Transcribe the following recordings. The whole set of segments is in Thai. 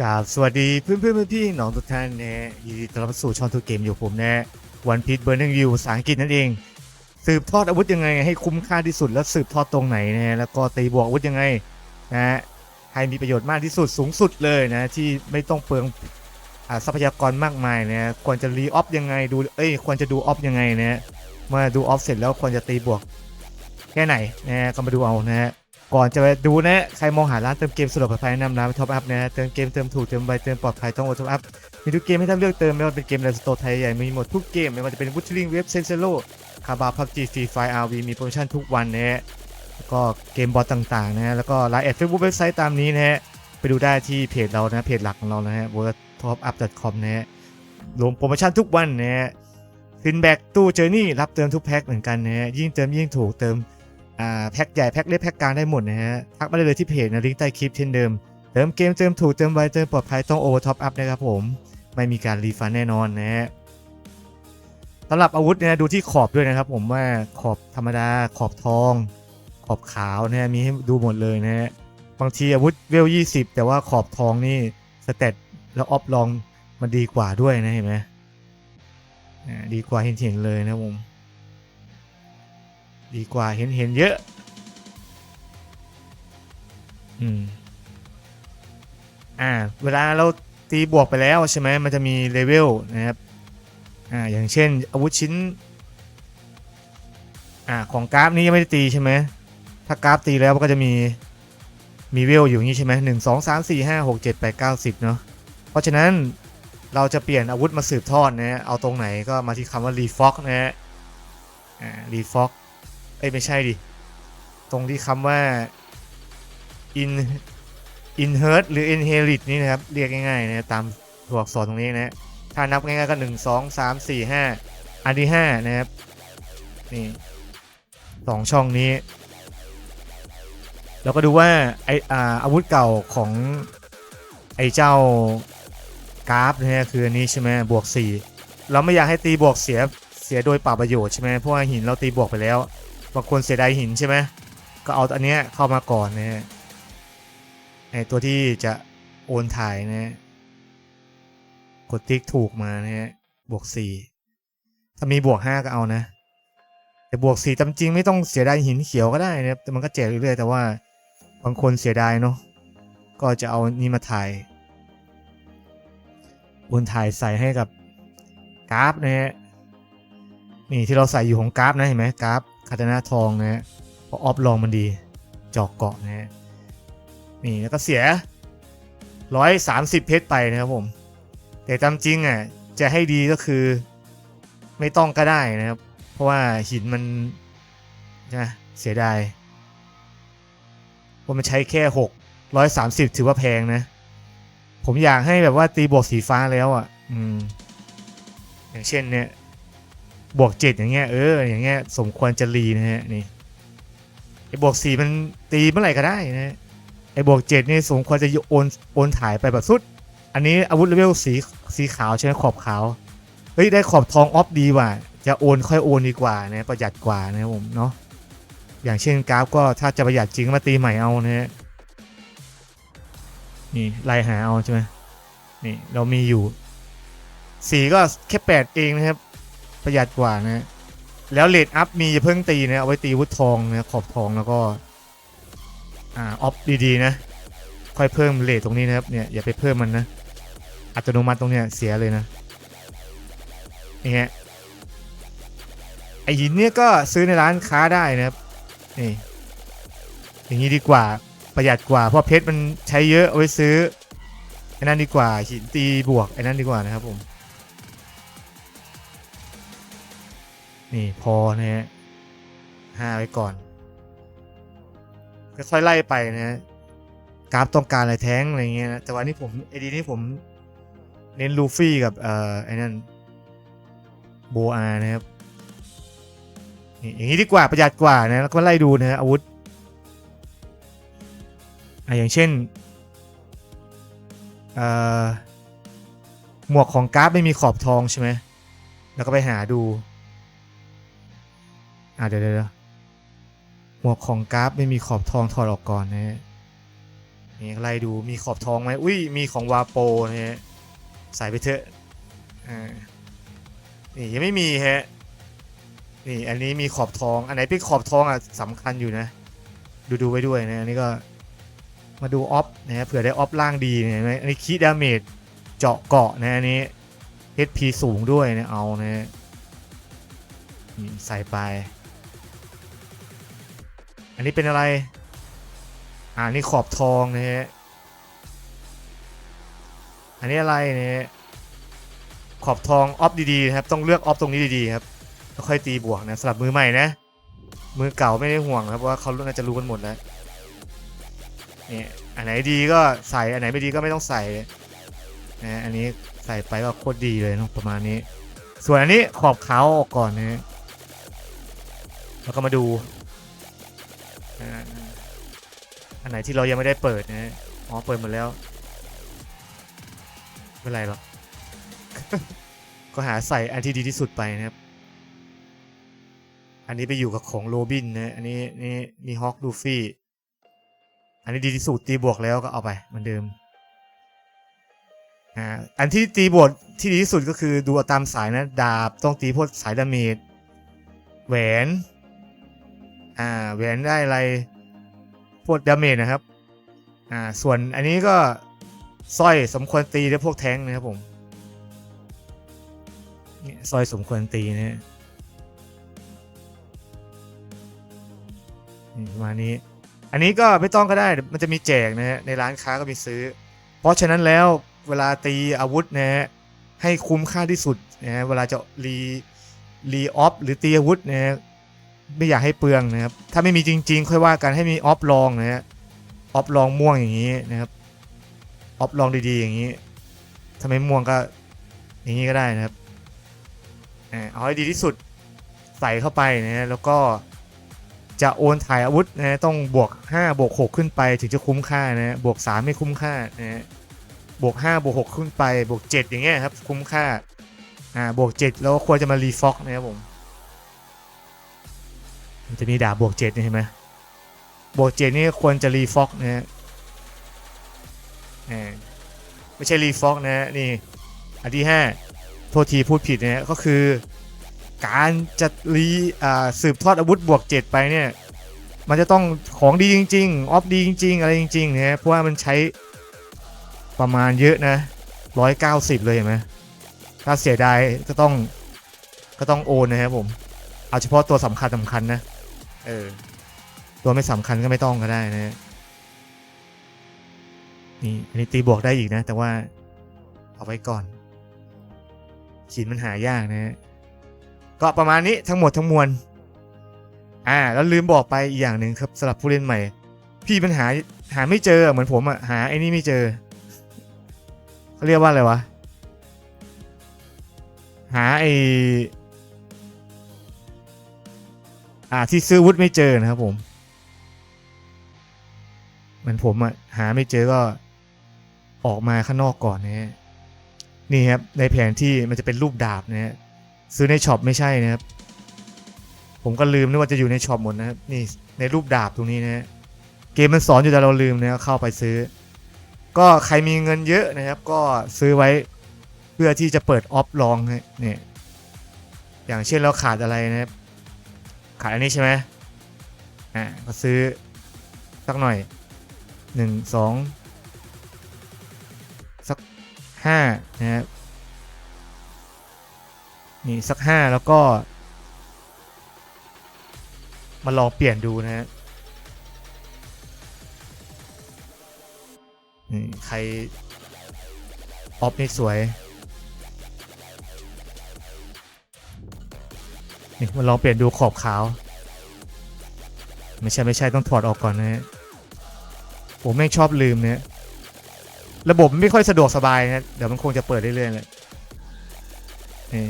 กราบสวัสดีเพื่อนเพื่อนๆพี่ๆน้องทุกท่านนะยินดีต้อนรับสู่ช่องทูเกมอยู่ผมนะวันพี e เบอร์นิงวิวภาษาอังกฤษนั่นเอง สืบทอดอาวุธยังไง ให้คุ้มค่าที่สุด แล้วสืบทอดตรงไหนนะฮะแล้วก็ตีบวกอาวุธยังไงนะฮะให้มีประโยชน์มากที่สุดสูงสุดเลยนะ ที่ไม่ต้องเปลืองทรัพยากรมากมายนะควรจะรีออฟยังไงดูเอ้ยควรจะดูออฟยังไงนะเมื่อดูออฟเสร็จแล้วควรจะตีบวกแค่ไหนนะฮะก็มาดูเอานะฮะ ก่อนจะไปดูนะใครมองหาร้านเติมเกมสะดวกปลอดภัยแนะนำร้านท็อปอัพนะเติมเกมเติมถูกเติมไวเติมปลอดภัยต้องโอท็อปอัพมีทุกเกมให้ท่านเลือกเติมไม่ว่าเป็นเกมในสโตร์ไทยใหญ่มีหมดทุกเกมไม่ว่าจะเป็นบูชลิงเว็บเซนเซโลคาบาพับจีฟรีไฟอาร์วีมีโปรโมชั่นทุกวันนะฮะแล้วก็เกมบอทต่างๆนะฮะแล้วก็ไลน์แอดเฟซบุ๊กเว็บไซต์ตามนี้นะฮะไปดูได้ที่เพจเรานะเพจหลักของเรานะฮะ w o r d t o p u p c o m นะฮะรวมโปรโมชั่นทุกวันนะฮะฟินแบ็กตู้เจอร์นี่รับเติมทุกแพ็คเหมือนกันนะฮะยิ่งเติมยิ่งถูกเติม อ่าแพ็คใหญ่แพ็คเล็กแพ็คกลางได้หมดนะฮะทักมาได้เลยที่เพจนะลิงก์ใต้คลิปเช่นเดิม เติมเกมเติมถูกเติมไวเติมปลอดภัยต้องโอเวอร์ท็อปอัพนะครับผม ไม่มีการรีฟันแน่นอนนะฮะสำหรับอาวุธเนี่ยดูที่ขอบด้วยนะครับ ผมว่าขอบธรรมดาขอบทอง ขอบขาวนะฮะมีให้ดูหมดเลยนะฮะบางทีอาวุธเวล20แต่ว่าขอบทองนี่สเตตแล้วออฟลองมันดีกว่าด้วยนะเห็นไหมดีกว่าเห็นเห็นๆเลยนะครับผม ดีกว่าเห็นเห็นเยอะ อืม อ่า เวลาเราตีบวกไปแล้วใช่ไหมมันจะมีเลเวลนะครับ อ่า อย่างเช่น อาวุธชิ้น อ่า ของกราฟนี้ยังไม่ได้ตีใช่ไหม ถ้ากราฟตีแล้วมันก็จะมี มีเวลอยู่อย่างนี้ใช่ไหมหนึ่งสองสามสี่ห้าหกเจ็ดแปดเก้าสิบเนาะ เพราะฉะนั้นเราจะเปลี่ยนอาวุธมาสืบทอดนะฮะเอาตรงไหนก็มาที่คำว่ารีฟ็อกนะฮะอ่ารีฟ็ อกเอ้ยไม่ใช่ดิ ตรงที่คำว่า in inherit หรือ inherit นี่นะครับ เรียกง่ายๆนะตามตัวอักษรตรงนี้นะถ้านับง่ายๆก็ 1 2 3 4 5 อันที่ 5 นะครับ นี่สองช่องนี้ เราก็ดูว่าไออาอาวุธเก่าของไอเจ้ากราฟนะฮะคืออันนี้ใช่ไหมบวก 4 เราไม่อยากให้ตีบวกเสียเสียโดยป่าประโยชน์ใช่ไหมเพราะว่าหินเราตีบวกไปแล้ว บางคนเสียดายหินใช่ไหมก็เอาอันเนี้ยเข้ามาก่อนนะไอตัวที่จะโอนถ่ายนะกดติ๊กถูกมานะบวกสี่ถ้ามีบวกห้าก็เอานะ แต่บวกสี่ตามจริงไม่ต้องเสียดายหินเขียวก็ได้นะแต่มันก็แจกเรื่อยๆแต่ว่าบางคนเสียดายเนาะก็จะเอานี่มาถ่ายโอนถ่ายใส่ให้กับกราฟนะฮะ นี่ที่เราใส่อยู่ของกราฟนะเห็นไหมกราฟคาตานาทองนะฮะเพราะออฟลองมันดีจอกเกาะนะฮะนี่แล้วก็เสีย 130 เพชรไปนะครับผม แต่ตามจริงอะจะให้ดีก็คือไม่ต้องก็ได้นะครับ เพราะว่าหินมันนะเสียดายเพราะมันใช้แค่ 6 130 ถือว่าแพงนะ ผมอยากให้แบบว่าตีบวกสีฟ้าแล้วอะ อืม อย่างเช่นเนี่ย บวกเจ็ดอย่างเงี้ยเอออย่างเงี้ยสมควรจะรีนะฮะนี่ไอ้บวกสี่มันตีเมื่อไหร่ก็ได้นะไอ้บวกเจ็ดนี่สมควรจะโอนโอนถ่ายไปแบบสุด อันนี้อาวุธเลเวลสีสีขาวใช่ไหมขอบขาวเฮ้ยได้ขอบทองออฟดีว่ะจะโอนค่อยโอนดีกว่านะประหยัดกว่านะผมเนาะอย่างเช่นกราฟก็ถ้าจะประหยัดจริงมาตีใหม่เอานะฮะนี่ไล่หาเอาใช่ไหมนี่เรามีอยู่สีก็แค่แปดเองนะครับ ประหยัดกว่านะ แล้วเลดอัพมีเพิ่งตีนะเอาไว้ตีวุฒทองนะขอบทองแล้วก็อ่าออฟดีๆนะ ค่อยเพิ่มเลทตรงนี้นะครับเนี่ยอย่าไปเพิ่มมันนะ อัตโนมัติตรงเนี้ยเสียเลยนะนี่ฮะไอหินเนี่ยก็ซื้อในร้านค้าได้นะครับนี่อย่างนี้ดีกว่าประหยัดกว่า เพราะเพชรมันใช้เยอะเอาไว้ซื้อไอ้นั่นดีกว่าหินตีบวกไอ้นั่นดีกว่านะครับผม นี่พอนะฮะห้าไว้ก่อนค่อยไล่ไปนะฮะกราฟต้องการอะไรแท้งอะไรเงี้ยนะแต่วันนี้ผมไอดีนี้ผมเน้นลูฟี่กับเอ่อไอ้นั่นโบอานะครับนี่อย่างนี้ดีกว่าประหยัดกว่านะแล้วก็ไล่ดูนะฮะอาวุธอะอย่างเช่นเอ่อหมวกของกราฟไม่มีขอบทองใช่ไหมแล้วก็ไปหาดู อ่าเดี๋ยวเดี๋ยวหมวกของกราฟไม่มีขอบทองถอดออกก่อนนะฮะนี่ไล่ดูมีขอบทองไหมอุ้ยมีของวาโปนะฮะใส่ไปเถอะอ่านี่ยังไม่มีฮะนี่อันนี้มีขอบทอง อันไหนเป็นขอบทองอะสำคัญอยู่นะ ดูดูไว้ด้วยนะอันนี้ก็มาดูออฟนะฮะเผื่อได้ออฟล่างดีเนี่ยนไหมอันนี้คีดาเมจเจาะเกาะนะอันนี้ HP สูงด้วยนะเอานะฮะนี่ใส่ไป อันนี้เป็นอะไร อ่านี่ขอบทองนะฮะอันนี้อะไรเนี่ยขอบทองออฟดีๆครับต้องเลือกออฟตรงนี้ดีๆครับแล้วค่อยตีบวกนะสำหรับมือใหม่นะ มือเก่าไม่ได้ห่วงครับเพราะว่าเขาน่าจะรู้กันหมดแล้วเนี่ยอันไหนดีก็ใส่อันไหนไม่ดีก็ไม่ต้องใส่นะอันนี้ใส่ไปก็โคตรดีเลยเนอะประมาณนี้ ส่วนอันนี้ขอบขาวออกก่อนนะแล้วก็มาดู อันไหนที่เรายังไม่ได้เปิดนะอ๋อ เปิดหมดแล้ว ไม่เป็นไรหรอก ก็หาใส่อันที่ดีที่สุดไปนะครับ อันนี้ไปอยู่กับของโรบินนะ อันนี้นี่มีฮอกดูฟี่ อันนี้ดีที่สุดตีบวกแล้วก็เอาไปเหมือนเดิม อ่า อันที่ตีบวกที่ดีที่สุดก็คือดูตามสายนะ ดาบต้องตีพวกสายดาเมจ แหวน อ่าแหวนได้อะไรพวกดาเมจนะครับ อ่า ส่วนอันนี้ก็สร้อยสมควรตีด้วยพวกแท้งนะครับผมเนี่ยสร้อยสมควรตีนะฮะนี่ประมาณนี้ อันนี้ก็ไม่ต้องก็ได้ มันจะมีแจกนะฮะ ในร้านค้าก็มีซื้อ เพราะฉะนั้นแล้วเวลาตีอาวุธนะฮะ ให้คุ้มค่าที่สุดนะฮะ เวลาจะรีรีออฟหรือตีอาวุธนะฮะ ไม่อยากให้เปลืองนะครับ ถ้าไม่มีจริง ๆ ค่อยว่ากันให้มีออฟลองนะฮะออฟลองม่วงอย่างนี้นะครับออฟลองดีๆอย่างนี้ถ้าไม่ม่วงก็อย่างนี้ก็ได้นะครับเอาให้ดีที่สุดใส่เข้าไปนะฮะแล้วก็จะโอนถ่ายอาวุธนะฮะต้องบวก 5 บวก 6 ขึ้นไปถึงจะคุ้มค่านะฮะบวก 3 ไม่คุ้มค่านะฮะบวก 5 บวก 6 ขึ้นไป บวก 7 อย่างเงี้ยครับ คุ้มค่าอ่าบวก 7 แล้วควรจะมารีฟ็อกนะครับผม มันจะมีดาบบวก7นี่เห็นไหมบวก7นี่ควรจะรีฟ็อกนะฮะอ่าไม่ใช่รีฟ็อกนะฮะนี่ อันที่5โทษทีพูดผิดนะฮะก็คือ การจะรีอ่าสืบทอดอาวุธบวก7ไปเนี่ย มันจะต้องของดีจริง ๆ ออฟดีจริง ๆ อะไรจริงๆนะฮะเพราะว่ามันใช้ประมาณเยอะนะ190เลยเห็นไหมถ้าเสียดายก็ต้องก็ต้องโอนนะครับผม เอาเฉพาะตัวสำคัญสำคัญนะ เออ ตัวไม่สำคัญก็ไม่ต้องก็ได้นะฮะนี่อันนี้ตีบวกได้อีกนะ แต่ว่า เอาไว้ก่อนขีดมันหายากนะฮะก็ประมาณนี้ทั้งหมดทั้งมวล อ่า แล้วลืมบอกไปอีกอย่างหนึ่งครับสำหรับผู้เล่นใหม่ พี่มันหาหาไม่เจอเหมือนผมอะหาไอ้นี่ไม่เจอเขาเรียกว่าอะไรวะ หาไอ อ่าที่ซื้อวุธไม่เจอนะครับผมเหมือนผมอะหาไม่เจอก็ออกมาข้างนอกก่อนนะฮะนี่ครับในแผนที่มันจะเป็นรูปดาบนะฮะซื้อในช็อปไม่ใช่นะครับ ผมก็ลืมนึกว่าจะอยู่ในช็อปหมดนะครับนี่ในรูปดาบตรงนี้นะฮะเกมมันสอนอยู่แต่เราลืมนะเข้าไปซื้อ ก็ใครมีเงินเยอะนะครับ ก็ซื้อไว้เพื่อที่จะเปิดออฟลองฮะเนี่ยอย่างเช่นเราขาดอะไรนะครับ ขาดอันนี้ใช่ไหมอ่าก็ซื้อสักหน่อยหนึ่งสองสักห้านะครับนี่สักห้าแล้วก็ มาลองเปลี่ยนดูนะฮะใครออฟนี่สวย นี่มาลองเปลี่ยนดูขอบขาว ไม่ใช่ไม่ใช่ต้องถอดออกก่อนนะฮะผมแม่งชอบลืมเนี่ยระบบไม่ค่อยสะดวกสบายนะเดี๋ยวมันคงจะเปิดเรื่อยๆเลยนี่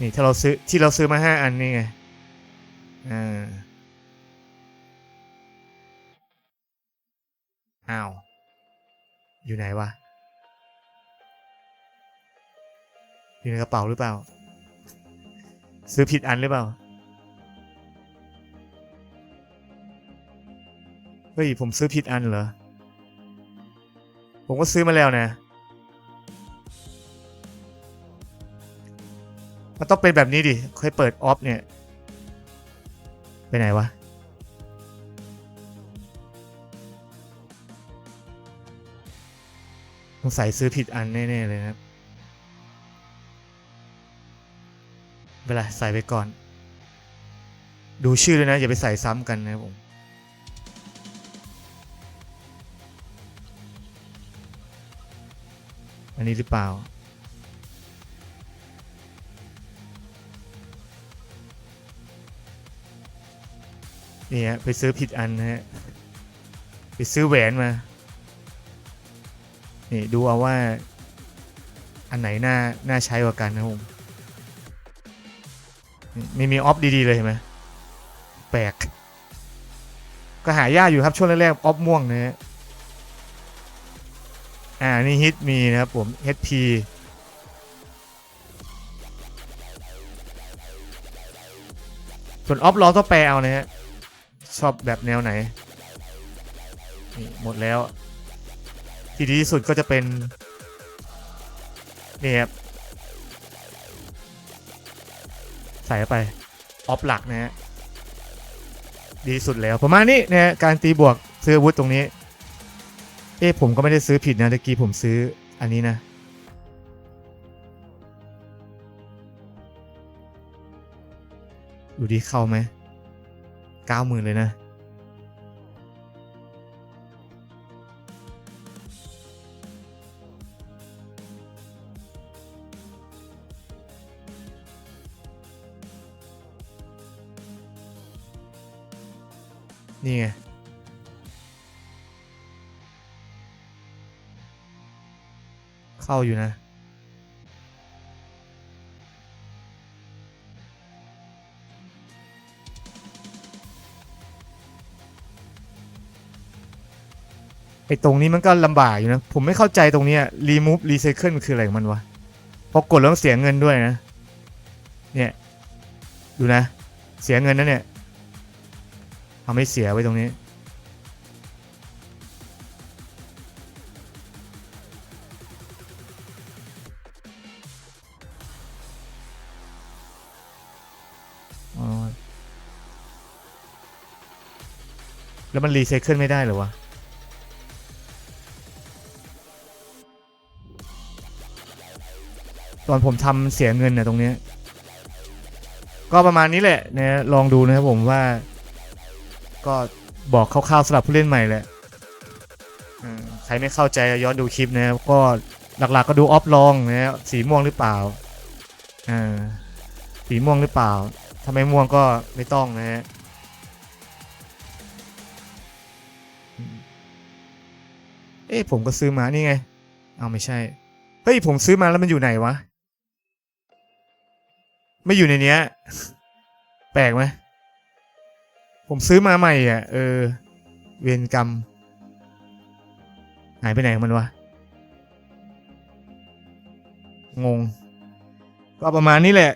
นี่ถ้าเราซื้อที่เราซื้อมาห้าอันนี่ไงอ่าอ้าว อยู่ไหนวะ อยู่ในกระเป๋าหรือเปล่า ซื้อผิดอันหรือเปล่า เฮ้ย ผมซื้อผิดอันเหรอ ผมก็ซื้อมาแล้วนะ มันต้องเป็นแบบนี้ดิค่อยเปิดออฟเนี่ย ไปไหนวะสงสัยซื้อผิดอันแน่ ๆ เลยนะครับ เวลาใส่ไปก่อน ดูชื่อด้วยนะ อย่าไปใส่ซ้ำกันนะครับผมอันนี้หรือเปล่า นี่ฮะไปซื้อผิดอันนะฮะ ไปซื้อแหวนมา นี่ดูเอาว่าอันไหนน่าน่าใช้กว่ากันนะผม ม่มีออฟดีๆเลยเห็นไหมแปลก ก็หายากอยู่ครับช่วงแรกๆออฟม่วงนะฮะอ่า นี่ฮิตมีนะครับผม HP ส่วนออฟลองต้องแปลเอานะฮะชอบแบบแนวไหน นี่ หมดแล้ว ที่ดีที่สุดก็จะเป็น นี่ครับ ใส่ไปออฟหลักนะฮะดีสุดแล้วประมาณนี้นะฮะการตีบวกซื้ออาวุธตรงนี้ เอ๊ะผมก็ไม่ได้ซื้อผิดนะตะกี้ผมซื้ออันนี้นะดูดีเข้าไหมเก้าหมื่นเลยนะ นี่ไง เข้าอยู่นะ ไอ้ตรงนี้มันก็ลำบากอยู่นะ ผมไม่เข้าใจตรงนี้ย remove recycle คืออะไรของมันวะพอกดแล้วเสียเงินด้วยนะ เนี่ย ดูนะ เสียเงินนะเนี่ย ทำให้เสียไว้ตรงนี้ แล้วมันรีไซเคิลไม่ได้เหรอวะตอนผมทำเสียเงินเนี่ยตรงนี้ ก็ประมาณนี้แหละนะลองดูนะครับผมว่า ก็บอกคร่าวๆสำหรับผู้เล่นใหม่แหละใครไม่เข้าใจย้อนดูคลิปนะครับก็หลักๆก็ดูออฟลองนะสีม่วงหรือเปล่าอ่าสีม่วงหรือเปล่าถ้าไม่ม่วงก็ไม่ต้องนะฮะเอ๊ะผมก็ซื้อมานี่ไง เอาไม่ใช่ เฮ้ยผมซื้อมาแล้วมันอยู่ไหนวะ ไม่อยู่ในเนี้ย แปลกไหม ผมซื้อมาใหม่อะ เออ เวรกรรม หายไปไหนของมันวะ งง ก็ประมาณนี้แหละ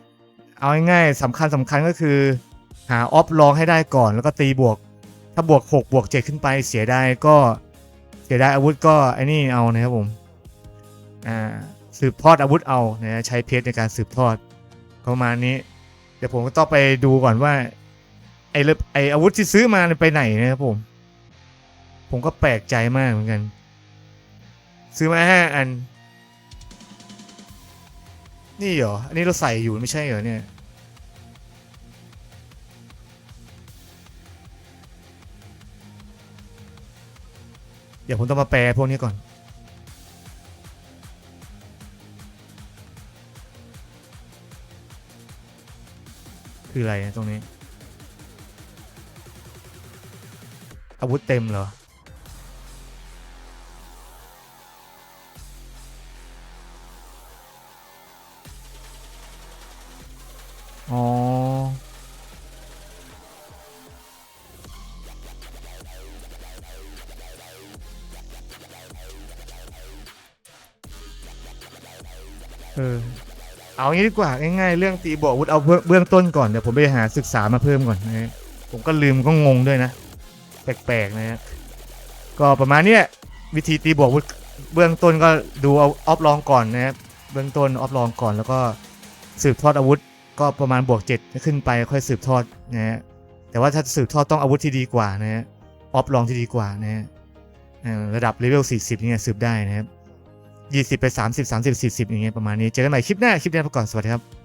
เอาง่ายๆสำคัญสำคัญก็คือ หาออฟลองให้ได้ก่อน แล้วก็ตีบวก ถ้าบวก 6 บวก 7 ขึ้นไปเสียได้ก็เสียได้อาวุธก็ไอ้นี่เอานะครับผม อ่า สืบทอดอาวุธเอานะใช้เพชรในการสืบทอดประมาณนี้ เดี๋ยวผมก็ต้องไปดูก่อนว่า ไอ้เลิฟไอ้อาวุธที่ซื้อมาไปไหนนะครับผม ผมก็แปลกใจมากเหมือนกัน ซื้อมาห้าอัน นี่เหรอ อันนี้เราใส่อยู่ไม่ใช่เหรอเนี่ย เดี๋ยวผมต้องมาแปลพวกนี้ก่อนคืออะไรนะตรงนี้ อาวุธเต็มเหรอ อ๋อ เออ เอางี้ดีกว่า ง่ายๆ เรื่องตีบวกอาวุธเอาเบื้องเบื้องต้นก่อน เดี๋ยวผมไปหาศึกษามาเพิ่มก่อนนะฮะผมก็ลืมก็งงด้วยนะ แปลกๆนะฮะก็ประมาณเนี้ยวิธีตีบวกอาวุธเบื้องต้นก็ดูเอาออฟลองก่อนนะครับเบื้องต้นออฟลองก่อนแล้วก็สืบทอดอาวุธ ก็ประมาณบวก7ขึ้นไปค่อยสืบทอดนะฮะแต่ว่าถ้าสืบทอดต้องอาวุธที่ดีกว่านะฮะออฟลองที่ดีกว่านะฮะระดับเลเวล40เนี่ยสืบได้นะครับ20 ไป 30 30 40 อย่างเงี้ยประมาณนี้ เจอกันใหม่คลิปหน้า คลิปหน้าไปก่อน สวัสดีครับ